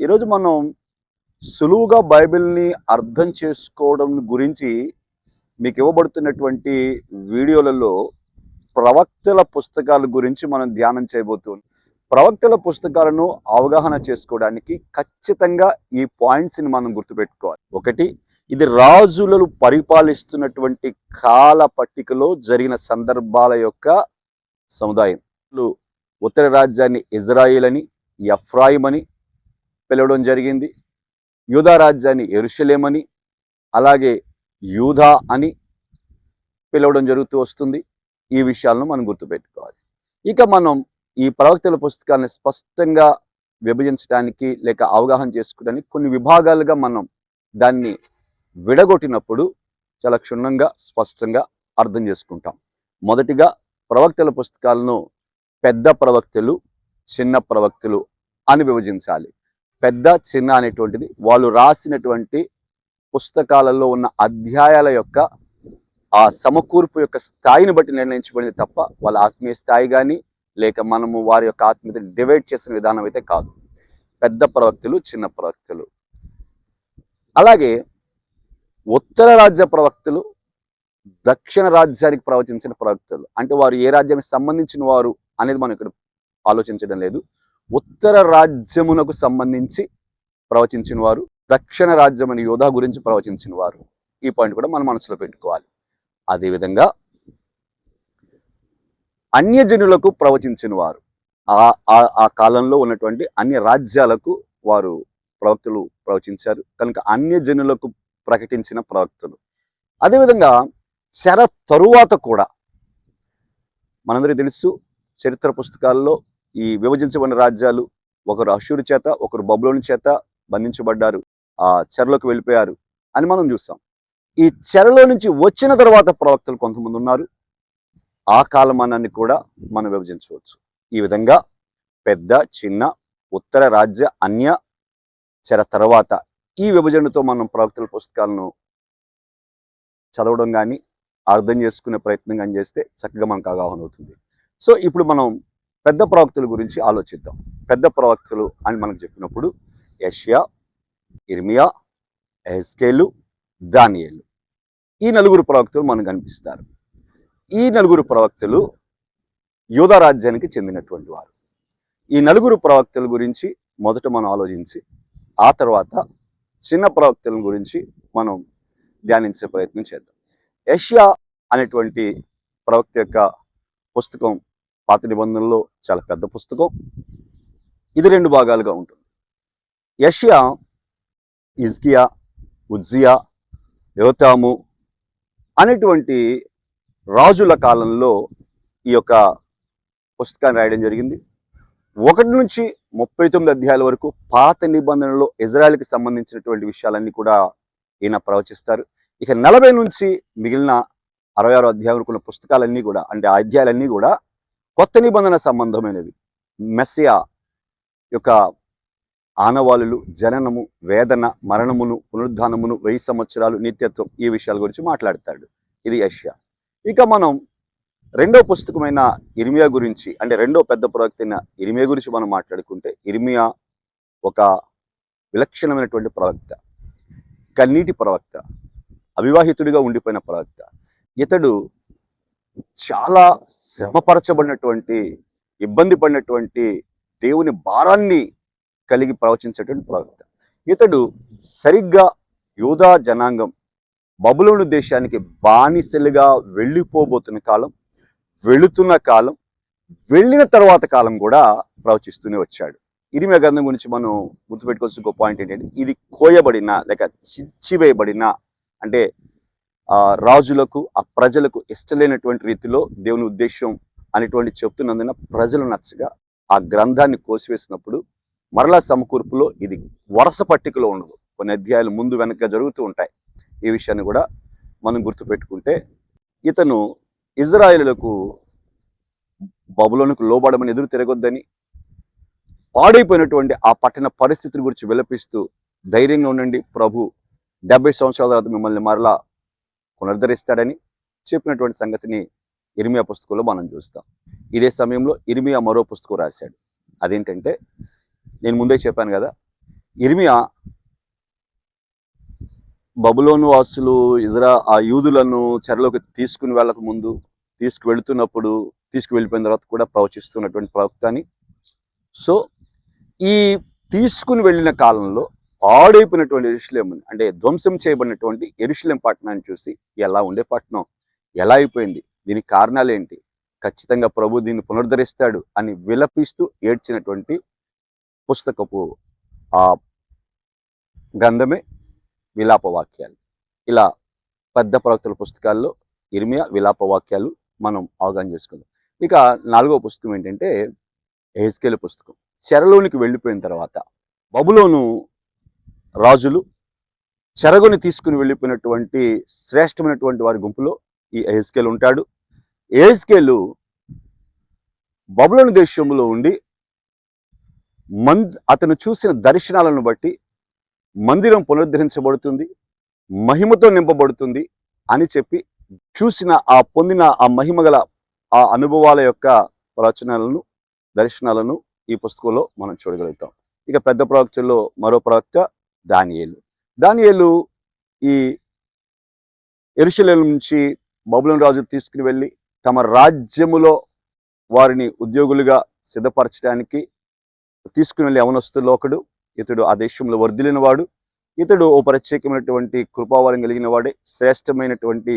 ఈరోజు మనం సులువుగా బైబిల్ని అర్థం చేసుకోవడం గురించి మీకు ఇవ్వబడుతున్నటువంటి వీడియోలలో ప్రవక్తల పుస్తకాల గురించి మనం ధ్యానం చేయబోతున్నాం ప్రవక్తల పుస్తకాలను అవగాహన చేసుకోవడానికి ఖచ్చితంగా ఈ పాయింట్స్ని మనం గుర్తుపెట్టుకోవాలి. ఒకటి ఇది రాజులను పరిపాలిస్తున్నటువంటి కాల పట్టికలో జరిగిన సందర్భాల యొక్క సముదాయం. ఉత్తర రాజ్యాన్ని ఇజ్రాయిల్ అని ఎఫ్రాయిం అని పిలవడం జరిగింది. యూదా రాజ్యాన్ని ఎరుషలేమని అలాగే యూధా అని పిలవడం జరుగుతూ వస్తుంది. ఈ విషయాలను మనం గుర్తుపెట్టుకోవాలి. ఇక మనం ఈ ప్రవక్తల పుస్తకాలను స్పష్టంగా విభజించడానికి లేక అవగాహన చేసుకోవడానికి కొన్ని విభాగాలుగా మనం దాన్ని విడగొట్టినప్పుడు చాలా క్షుణ్ణంగా స్పష్టంగా అర్థం చేసుకుంటాం. మొదటిగా ప్రవక్తల పుస్తకాలను పెద్ద ప్రవక్తలు చిన్న ప్రవక్తలు అని విభజించాలి. పెద్ద చిన్న అనేటువంటిది. వాళ్ళు రాసినటువంటి పుస్తకాలలో ఉన్న అధ్యాయాల యొక్క ఆ సమకూర్పు యొక్క స్థాయిని బట్టి నిర్ణయించబడింది తప్ప వాళ్ళ ఆత్మీయ స్థాయి కానీ లేక మనము వారి యొక్క ఆత్మీయతని డివైడ్ చేసిన విధానం అయితే కాదు. పెద్ద ప్రవక్తలు చిన్న ప్రవక్తలు. అలాగే ఉత్తర రాజ్య ప్రవక్తలు దక్షిణ రాజ్యానికి ప్రవచించిన ప్రవక్తలు. అంటే వారు ఏ రాజ్యానికి సంబంధించిన వారు అనేది మనం ఇక్కడ ఆలోచించడం లేదు. ఉత్తర రాజ్యమునకు సంబంధించి ప్రవచించిన వారు దక్షిణ రాజ్యం అనే యోధా గురించి ప్రవచించిన వారు ఈ పాయింట్ కూడా మనం మనసులో పెట్టుకోవాలి. అదేవిధంగా అన్యజనులకు ప్రవచించిన వారు ఆ ఆ- ఆ కాలంలో ఉన్నటువంటి అన్య రాజ్యాలకు వారు ప్రవక్తలు ప్రవచించారు. కనుక అన్యజనులకు ప్రకటించిన ప్రవక్తలు. అదేవిధంగా చెర తరువాత కూడా మనందరికీ తెలుసు చరిత్ర పుస్తకాల్లో ఈ విభజించబడిన రాజ్యాలు ఒకరు అషూరు చేత ఒకరు బబులోని చేత బంధించబడ్డారు. ఆ చెరలోకి వెళ్ళిపోయారు అని మనం చూస్తాం. ఈ చెరలో నుంచి వచ్చిన తర్వాత ప్రవక్తలు కొంతమంది ఉన్నారు. ఆ కాలమానాన్ని కూడా మనం విభజించవచ్చు. ఈ విధంగా పెద్ద చిన్న ఉత్తర రాజ్య అన్య చెర తర్వాత ఈ విభజనతో మనం ప్రవక్తల పుస్తకాలను చదవడం కానీ అర్థం చేసుకునే ప్రయత్నం కానీ చేస్తే చక్కగా మనకు అవగాహన అవుతుంది. సో ఇప్పుడు మనం పెద్ద ప్రవక్తల గురించి ఆలోచిద్దాం. పెద్ద ప్రవక్తలు అని మనకు చెప్పినప్పుడు యష్యా ఇర్మియా ఎహెస్కేలు దానియేలు. ఈ నలుగురు ప్రవక్తలు మనకు కనిపిస్తారు. ఈ నలుగురు ప్రవక్తలు యూదా రాజ్యానికి చెందినటువంటి వారు. ఈ నలుగురు ప్రవక్తల గురించి మొదట మనం ఆలోచించి ఆ తర్వాత చిన్న ప్రవక్తల గురించి మనం ధ్యానించే ప్రయత్నం చేద్దాం. ఏషియా అనేటువంటి ప్రవక్త యొక్క పుస్తకం పాత నిబంధనలో చాలా పెద్ద పుస్తకం. ఇది రెండు భాగాలుగా ఉంటుంది. యష్యా ఇజ్కియా ఉజ్జియా యోతాము అనేటువంటి రాజుల కాలంలో ఈ యొక్క పుస్తకాన్ని రాయడం జరిగింది. ఒకటి నుంచి ముప్పై తొమ్మిది అధ్యాయాల వరకు పాత నిబంధనలో ఇజ్రాయెల్కి సంబంధించినటువంటి విషయాలన్నీ కూడా ఈయన ప్రవచిస్తారు. ఇక నలభై నుంచి మిగిలిన అరవై ఆరు అధ్యాయం వరకు ఉన్న పుస్తకాలన్నీ కూడా అంటే ఆ అధ్యాయాలన్నీ కూడా కొత్త నిబంధన సంబంధమైనవి. మెస్సియా యొక్క ఆనవాళులు జననము వేదన మరణమును పునరుద్ధానమును వెయ్యి సంవత్సరాలు నిత్యత్వం ఈ విషయాల గురించి మాట్లాడతాడు. ఇది యష్యా. ఇక మనం రెండో పుస్తకమైన ఇర్మియా గురించి అంటే రెండో పెద్ద ప్రవక్త అయిన ఇర్మియా గురించి మనం మాట్లాడుకుంటే ఇర్మియా ఒక విలక్షణమైనటువంటి ప్రవక్త కన్నీటి ప్రవక్త అవివాహితుడిగా ఉండిపోయిన ప్రవక్త. ఇతడు చాలా శ్రమపరచబడినటువంటి ఇబ్బంది పడినటువంటి దేవుని భారాన్ని కలిగి ప్రవచించేటువంటి ప్రవక్త. ఇతడు సరిగ్గా యూదా జనాంగం బబులోను దేశానికి బానిసలుగా వెళ్ళిపోబోతున్న కాలం వెళుతున్న కాలం వెళ్ళిన తర్వాత కాలం కూడా ప్రవచిస్తూనే వచ్చాడు. ఇరిమే గంధం గురించి మనం గుర్తుపెట్టుకోవాల్సిన ఒక పాయింట్ ఏంటంటే ఇది కోయబడిన లేక చిచ్చివేయబడిన అంటే ఆ రాజులకు ఆ ప్రజలకు ఇష్టలేనటువంటి రీతిలో దేవుని ఉద్దేశం అనేటువంటి చెప్తున్నందున ప్రజలు నచ్చగా ఆ గ్రంథాన్ని కోసివేసినప్పుడు మరలా సమకూర్పులో ఇది వరుస పట్టికలో ఉండదు. కొన్ని అధ్యాయాలు ముందు వెనక జరుగుతూ ఉంటాయి. ఈ విషయాన్ని కూడా మనం గుర్తుపెట్టుకుంటే ఇతను ఇజ్రాయేలులకు బబులోనికి లోబడమని ఎదురు తిరగొద్దని పాడైపోయినటువంటి ఆ పట్టణ పరిస్థితుల గురించి విలపిస్తూ ధైర్యంగా ఉండండి ప్రభు. డెబ్బై సంవత్సరాల తర్వాత మిమ్మల్ని మరలా పునరుద్ధరిస్తాడని చెప్పినటువంటి సంగతిని ఇర్మియా పుస్తకంలో మనం చూస్తాం. ఇదే సమయంలో ఇర్మియా మరో పుస్తకం రాశాడు. అదేంటంటే నేను ముందే చెప్పాను కదా ఇర్మియా బబులోను వాసులు ఇజ్రా ఆ యూదులను చెరలోకి తీసుకుని వెళ్ళక ముందు తీసుకువెళ్తున్నప్పుడు తీసుకువెళ్ళిపోయిన తర్వాత కూడా ప్రవచిస్తున్నటువంటి ప్రవక్త అని సో ఈ తీసుకుని వెళ్ళిన కాలంలో పాడైపోయినటువంటి ఎరుశలేముని అంటే ధ్వంసం చేయబడినటువంటి ఎరుశలేం పట్టణాన్ని చూసి ఎలా ఉండే పట్టణం ఎలా అయిపోయింది దీనికి కారణాలు ఏంటి ఖచ్చితంగా ప్రభు దీన్ని పునరుద్ధరిస్తాడు అని విలపిస్తూ ఏడ్చినటువంటి పుస్తకపు ఆ గ్రంథమే విలాప వాక్యాలు ఇలా పెద్ద ప్రవక్తల పుస్తకాల్లో ఇర్మియా విలాప వాక్యాలు మనం అవగాహన చేసుకుందాం. ఇక నాలుగో పుస్తకం ఏంటంటే ఎహెస్కేల్ పుస్తకం. చెరలోనికి వెళ్ళిపోయిన తర్వాత బబులోను రాజులు చెరగుని తీసుకుని వెళ్ళిపోయినటువంటి శ్రేష్టమైనటువంటి వారి గుంపులో ఈ ఎహెస్కేల్ ఉంటాడు. ఎహెస్కేలు బబులను దేశంలో ఉండి మన్ అతను చూసిన దర్శనాలను బట్టి మందిరం పునరుద్ధరించబడుతుంది మహిమతో నింపబడుతుంది అని చెప్పి చూసిన ఆ పొందిన ఆ మహిమ గల ఆ అనుభవాల యొక్క రచనలను దర్శనాలను ఈ పుస్తకంలో మనం చూడగలుగుతాం. ఇక పెద్ద ప్రవక్తల్లో మరో ప్రవక్త దానియేలు. దానియేలు ఈ ఎరుషలేం నుంచి బబులం రాజు తీసుకుని వెళ్ళి తమ రాజ్యములో వారిని ఉద్యోగులుగా సిద్ధపరచడానికి తీసుకుని వెళ్ళి అవనస్తుల్లో ఒకడు ఇతడు ఆ దేశంలో వర్ధిలిన వాడు ఇతడు ఓ ప్రత్యేకమైనటువంటి కృపావరం కలిగిన వాడే శ్రేష్టమైనటువంటి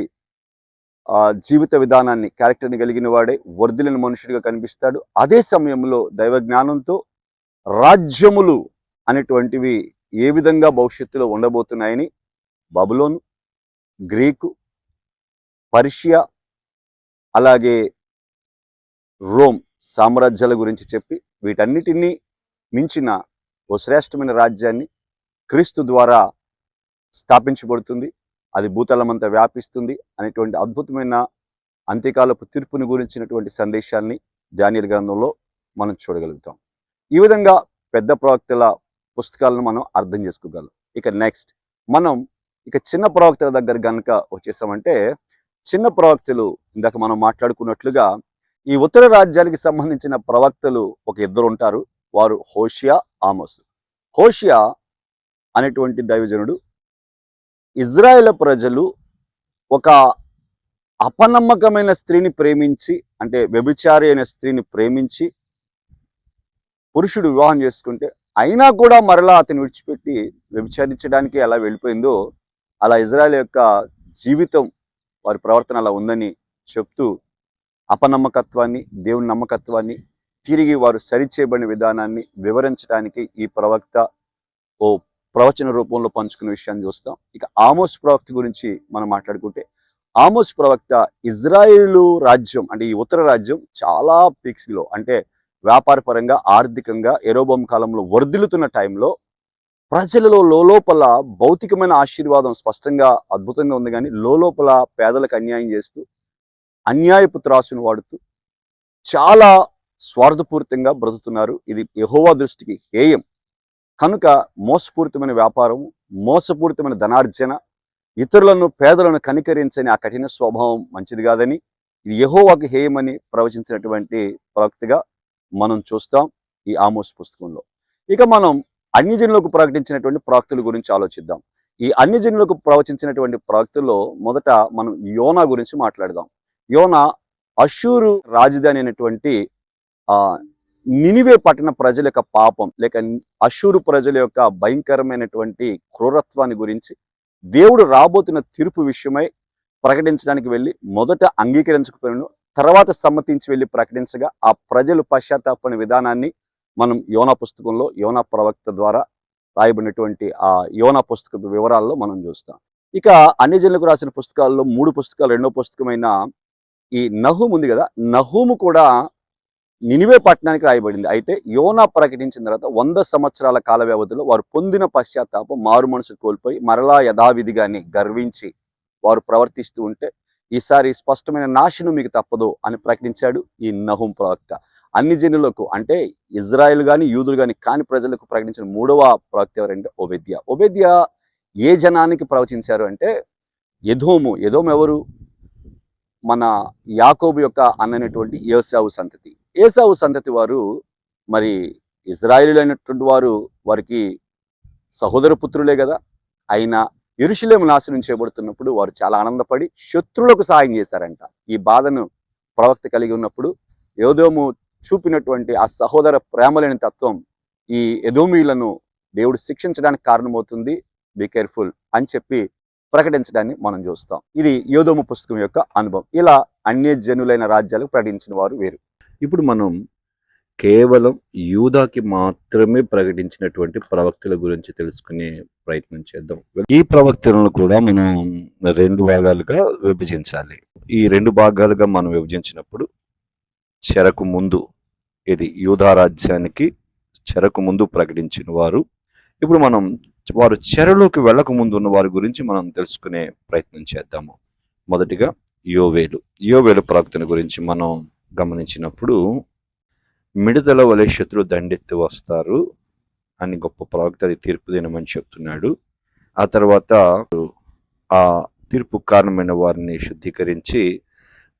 ఆ జీవిత విధానాన్ని క్యారెక్టర్ని కలిగిన వాడే వర్ధిలిన మనుషుడిగా కనిపిస్తాడు. అదే సమయంలో దైవ జ్ఞానంతో రాజ్యములు అనేటువంటివి ఏ విధంగా భవిష్యత్తులో ఉండబోతున్నాయని బబులోను గ్రీకు పర్షియా అలాగే రోమ్ సామ్రాజ్యాల గురించి చెప్పి వీటన్నిటినీ మించిన ఓ శ్రేష్టమైన రాజ్యాన్ని క్రీస్తు ద్వారా స్థాపించబడుతుంది. అది భూతలమంతా వ్యాపిస్తుంది అనేటువంటి అద్భుతమైన అంత్యకాలపు తీర్పుని గురించినటువంటి సందేశాన్ని ధాన్యల గ్రంథంలో మనం చూడగలుగుతాం. ఈ విధంగా పెద్ద ప్రవక్తల పుస్తకాలను మనం అర్థం చేసుకోగలం. ఇక నెక్స్ట్ మనం ఇక చిన్న ప్రవక్తల దగ్గర కనుక వచ్చేసామంటే చిన్న ప్రవక్తలు ఇందాక మనం మాట్లాడుకున్నట్లుగా ఈ ఉత్తర రాజ్యానికి సంబంధించిన ప్రవక్తలు ఒక ఇద్దరు ఉంటారు. వారు హోషియా ఆమోస్. హోషియా అనేటువంటి దైవజనుడు ఇజ్రాయేల్ ప్రజలు ఒక అపనమ్మకమైన స్త్రీని ప్రేమించి అంటే వ్యభిచారి అయిన స్త్రీని ప్రేమించి పురుషుడు వివాహం చేసుకుంటే అయినా కూడా మరలా అతను విడిచిపెట్టి వ్యభిచారించడానికి ఎలా వెళ్ళిపోయిందో అలా ఇజ్రాయెల్ యొక్క జీవితం వారి ప్రవర్తన అలా ఉందని చెప్తూ అపనమ్మకత్వాన్ని దేవుని నమ్మకత్వాన్ని తిరిగి వారు సరిచేయబడిన విధానాన్ని వివరించడానికి ఈ ప్రవక్త ఓ ప్రవచన రూపంలో పంచుకునే విషయాన్ని చూస్తాం. ఇక ఆమోస్ ప్రవక్త గురించి మనం మాట్లాడుకుంటే ఆమోస్ ప్రవక్త ఇజ్రాయిలు రాజ్యం అంటే ఈ ఉత్తర రాజ్యం చాలా పీక్స్లో అంటే వ్యాపారపరంగా ఆర్థికంగా ఎరోబం కాలంలో వర్ధిల్లుతున్న టైంలో ప్రజలలో లోపల భౌతికమైన ఆశీర్వాదం స్పష్టంగా అద్భుతంగా ఉంది కానీ లోపల పేదలకు అన్యాయం చేస్తూ అన్యాయపు త్రాసును వాడుతూ చాలా స్వార్థపూరితంగా బ్రతుకుతున్నారు. ఇది యహోవా దృష్టికి హేయం. కనుక మోసపూరితమైన వ్యాపారం మోసపూరితమైన ధనార్జన ఇతరులను పేదలను కనికరించని ఆ కఠిన స్వభావం మంచిది కాదని ఇది యహోవాకు హేయమని ప్రవచించినటువంటి ప్రవక్తిగా మనం చూస్తాం ఈ ఆమోస్ పుస్తకంలో. ఇక మనం అన్ని జనులకు ప్రకటించినటువంటి ప్రవక్తుల గురించి ఆలోచిద్దాం. ఈ అన్ని జనులకు ప్రవచించినటువంటి ప్రవక్తుల్లో మొదట మనం యోనా గురించి మాట్లాడదాం. యోనా అషూరు రాజధాని అయినటువంటి ఆ నినివే పట్టణ ప్రజల యొక్క పాపం లేక అషూరు ప్రజల యొక్క భయంకరమైనటువంటి క్రూరత్వాన్ని గురించి దేవుడు రాబోతున్న తీర్పు విషయమై ప్రకటించడానికి వెళ్ళి మొదట అంగీకరించకపోయిన తర్వాత సమ్మతించి వెళ్ళి ప్రకటించగా ఆ ప్రజలు పశ్చాత్తాపని విధానాన్ని మనం యోనా పుస్తకంలో యోనా ప్రవక్త ద్వారా రాయబడినటువంటి ఆ యోనా పుస్తక వివరాల్లో మనం చూస్తాం. ఇక అన్ని జనులకు రాసిన పుస్తకాల్లో మూడు పుస్తకాలు రెండో పుస్తకమైన ఈ నహూమ్ ఉంది కదా నహూము కూడా నినివే పట్టణానికి రాయబడింది. అయితే యోనా ప్రకటించిన తర్వాత వంద సంవత్సరాల కాల వ్యవధిలో వారు పొందిన పశ్చాత్తాపం మారు మనసు కోల్పోయి మరలా యథావిధిగాని గర్వించి వారు ప్రవర్తిస్తూ ఉంటే ఈసారి స్పష్టమైన నాశనం మీకు తప్పదు అని ప్రకటించాడు ఈ నహుం ప్రవక్త. అన్ని జనులకు అంటే ఇజ్రాయెల్ కానీ యూదులు కానీ కాని ప్రజలకు ప్రకటించిన మూడవ ప్రవక్త ఎవరంటే ఒబెద్య ఒబెద్య ఏ జనానికి ప్రవచించారు అంటే యధోము యధోము ఎవరు? మన యాకోబు యొక్క అన్నైనటువంటి ఏసావు సంతతి. ఏసావు సంతతి వారు మరి ఇజ్రాయిల్ అయినటువంటి వారు వారికి సహోదర పుత్రులే కదా. అయినా ఎరుషులేము నాశనం చేయబడుతున్నప్పుడు వారు చాలా ఆనందపడి శత్రువులకు సహాయం చేశారంట. ఈ బాధను ప్రవక్త కలిగి ఉన్నప్పుడు ఏదోము చూపినటువంటి ఆ సహోదర ప్రేమలేని తత్వం ఈ ఎదోమీలను దేవుడు శిక్షించడానికి కారణమవుతుంది. బీ కేర్ఫుల్ అని చెప్పి ప్రకటించడాన్ని మనం చూస్తాం. ఇది యోదోము పుస్తకం యొక్క అనుభవం. ఇలా అన్య జనులైన రాజ్యాలకు ప్రకటించిన వారు వేరు. ఇప్పుడు మనం కేవలం యూదాకి మాత్రమే ప్రకటించినటువంటి ప్రవక్తల గురించి తెలుసుకునే ప్రయత్నం చేద్దాం. ఈ ప్రవక్తలను కూడా మనం రెండు భాగాలుగా విభజించాలి. ఈ రెండు భాగాలుగా మనం విభజించినప్పుడు చెరకు ముందు ఇది యూదా రాజ్యానికి చెరకు ముందు ప్రకటించిన వారు. ఇప్పుడు మనం వారు చెరలోకి వెళ్ళక ముందు ఉన్న వారి గురించి మనం తెలుసుకునే ప్రయత్నం చేద్దాము. మొదటిగా యోవేలు. యోవేలు ప్రవక్తను గురించి మనం గమనించినప్పుడు మిడతల వలె శత్రు దండెత్తి వస్తారు అని గొప్ప ప్రవక్త అది తీర్పు దినమని చెప్తున్నాడు. ఆ తర్వాత ఆ తీర్పు కారణమైన వారిని శుద్ధీకరించి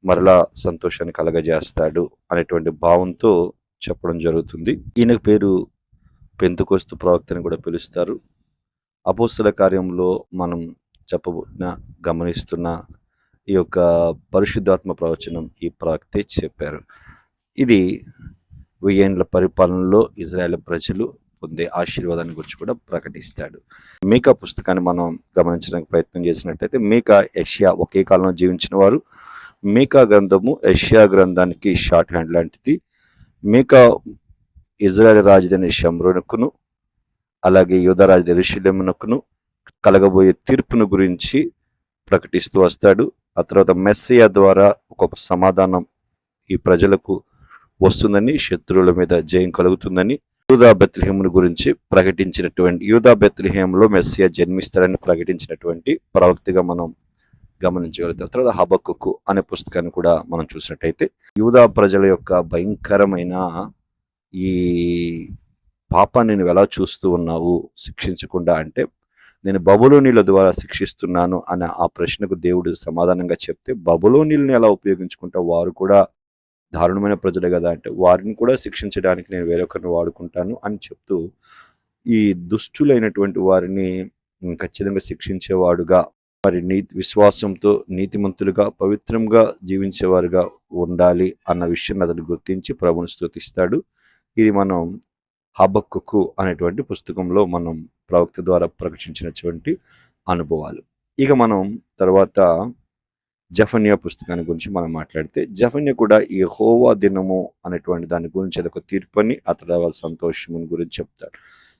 మరలా సంతోషాన్ని కలగజేస్తాడు అనేటువంటి భావంతో చెప్పడం జరుగుతుంది. ఈయన పేరు పెంతుకొస్తు ప్రవక్తని కూడా పిలుస్తారు. అపోస్తుల కార్యంలో మనం చెప్పబోతున్న గమనిస్తున్న ఈ యొక్క పరిశుద్ధాత్మ ప్రవచనం ఈ ప్రవక్తే చెప్పారు. ఇది వెయ్యేండ్ల పరిపాలనలో ఇజ్రాయెల్ ప్రజలు పొందే ఆశీర్వాదాన్ని గురించి కూడా ప్రకటిస్తాడు. మీకా పుస్తకాన్ని మనం గమనించడానికి ప్రయత్నం చేసినట్టయితే మీకా ఏషియా ఒకే కాలంలో జీవించిన వారు. మీకా గ్రంథము ఏషియా గ్రంథానికి షార్ట్ హ్యాండ్ లాంటిది. మీకా ఇజ్రాయెల్ రాజధాని షమ్రోనుకును అలాగే యూద రాజధాని ఋషిలెమునకును కలగబోయే తీర్పును గురించి ప్రకటిస్తూ వస్తాడు. ఆ తర్వాత మెస్సియా ద్వారా ఒక సమాధానం ఈ ప్రజలకు వస్తుందని శత్రువుల మీద జయం కలుగుతుందని యూదా బెత్లహేమును గురించి ప్రకటించినటువంటి యూదా బెత్లహేములో మెస్సియా జన్మిస్తాడని ప్రకటించినటువంటి ప్రవక్తిగా మనం గమనించగలుగుతాం. తర్వాత హబక్కు అనే పుస్తకాన్ని కూడా మనం చూసినట్టయితే యూదా ప్రజల యొక్క భయంకరమైన ఈ పాపాన్ని నువ్వు ఎలా చూస్తూ ఉన్నావు శిక్షించకుండా అంటే నేను బబులోనీల ద్వారా శిక్షిస్తున్నాను అనే ఆ ప్రశ్నకు దేవుడు సమాధానంగా చెప్తే బబులోనీలను ఎలా ఉపయోగించుకుంటా వారు కూడా దారుణమైన ప్రజలు కదా అంటే వారిని కూడా శిక్షించడానికి నేను వేరొకరిని వాడుకుంటాను అని చెప్తూ ఈ దుష్టులైనటువంటి వారిని ఖచ్చితంగా శిక్షించేవాడుగా మరి నీతి విశ్వాసంతో నీతిమంతులుగా పవిత్రంగా జీవించేవారుగా ఉండాలి అన్న విషయం అతను గుర్తించి ప్రభుని స్తుతిస్తాడు. ఇది మనం హబక్కుకు అనేటువంటి పుస్తకంలో మనం ప్రవక్త ద్వారా ప్రకటించినటువంటి అనుభవాలు. ఇక మనం తర్వాత జఫన్యా పుస్తకాన్ని గురించి మనం మాట్లాడితే జఫన్య కూడా ఈ హోవా దినము అనేటువంటి దాని గురించి అదొక తీర్పని అతడు వాళ్ళ సంతోషం గురించి చెప్తాడు.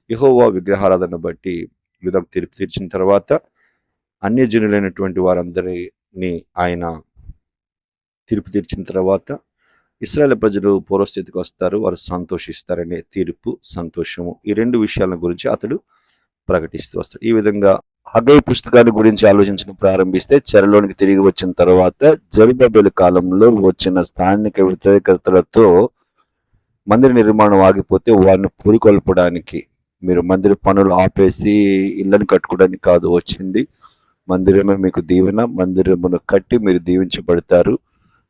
యహోవా విగ్రహారాధన బట్టి యుధకు తీర్పు తీర్చిన తర్వాత అన్యజనులైనటువంటి వారందరినీ ఆయన తీర్పు తీర్చిన తర్వాత ఇస్రాయల్ ప్రజలు పూర్వస్థితికి వస్తారు వారు సంతోషిస్తారనే తీర్పు సంతోషము ఈ రెండు విషయాల గురించి అతడు ప్రకటిస్తూ వస్తాడు. ఈ విధంగా హగై పుస్తకాన్ని గురించి ఆలోచించడం ప్రారంభిస్తే చెరలోనికి తిరిగి వచ్చిన తర్వాత జరుబబెలు కాలంలో వచ్చిన స్థానిక వ్యతిరేకతలతో మందిర నిర్మాణం ఆగిపోతే వారిని పురికొల్పడానికి మీరు మందిర పనులు ఆపేసి ఇళ్ళని కట్టుకోవడానికి కాదు వచ్చింది. మందిరమే మీకు దీవెన మందిరమును కట్టి మీరు దీవించబడతారు.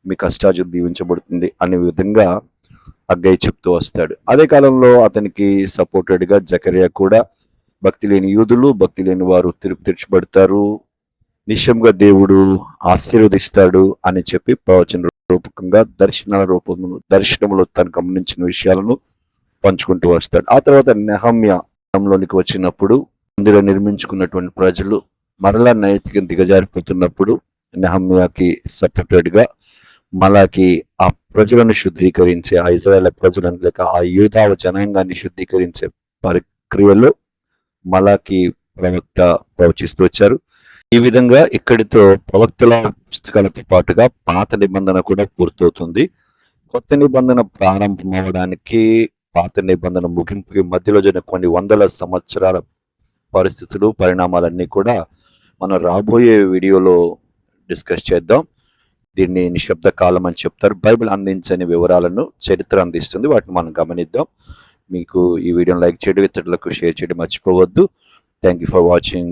మీ కష్టాజు దీవించబడుతుంది అనే విధంగా అగ్గయ్య చెప్తూ వస్తాడు. అదే కాలంలో అతనికి సపోర్టెడ్గా జకరియా కూడా భక్తి లేని యూదులు భక్తి లేని వారు తిరుపు తెరచబడతారు నిశ్చయంగా దేవుడు ఆశీర్వదిస్తాడు అని చెప్పి ప్రవచన రూపకంగా దర్శనాల రూపమును దర్శనములో తను గమనించిన విషయాలను పంచుకుంటూ వస్తాడు. ఆ తర్వాత నెహమ్యంలోనికి వచ్చినప్పుడు మందిర నిర్మించుకున్నటువంటి ప్రజలు మరలా నైతికం దిగజారిపోతున్నప్పుడు నెహమ్యాకి సపరేట్గా మలాకి ఆ ప్రజలను శుద్ధీకరించే ఆ ఇజ్రాయల్ ప్రజలను లేక ఆ యూదావ జనాంగాన్ని శుద్ధీకరించే ప్రక్రియలో మలాకి ప్రవక్త ప్రవచిస్తూ వచ్చారు. ఈ విధంగా ఇక్కడితో ప్రవక్తల పుస్తకాలతో పాటుగా పాత నిబంధన కూడా పూర్తవుతుంది. కొత్త నిబంధన ప్రారంభం అవడానికి పాత నిబంధన ముగింపుకి మధ్యలో జరిగిన కొన్ని వందల సంవత్సరాల పరిస్థితులు పరిణామాలన్నీ కూడా మనం రాబోయే వీడియోలో డిస్కస్ చేద్దాం. దీన్ని నిశ్శబ్ద కాలం అని చెప్తారు. బైబిల్ అందించని వివరాలను చరిత్ర అందిస్తుంది. వాటిని మనం గమనిద్దాం. మీకు ఈ వీడియోని లైక్ చేయడం ఇతరులకు షేర్ చేయడం మర్చిపోవద్దు. Thank you for watching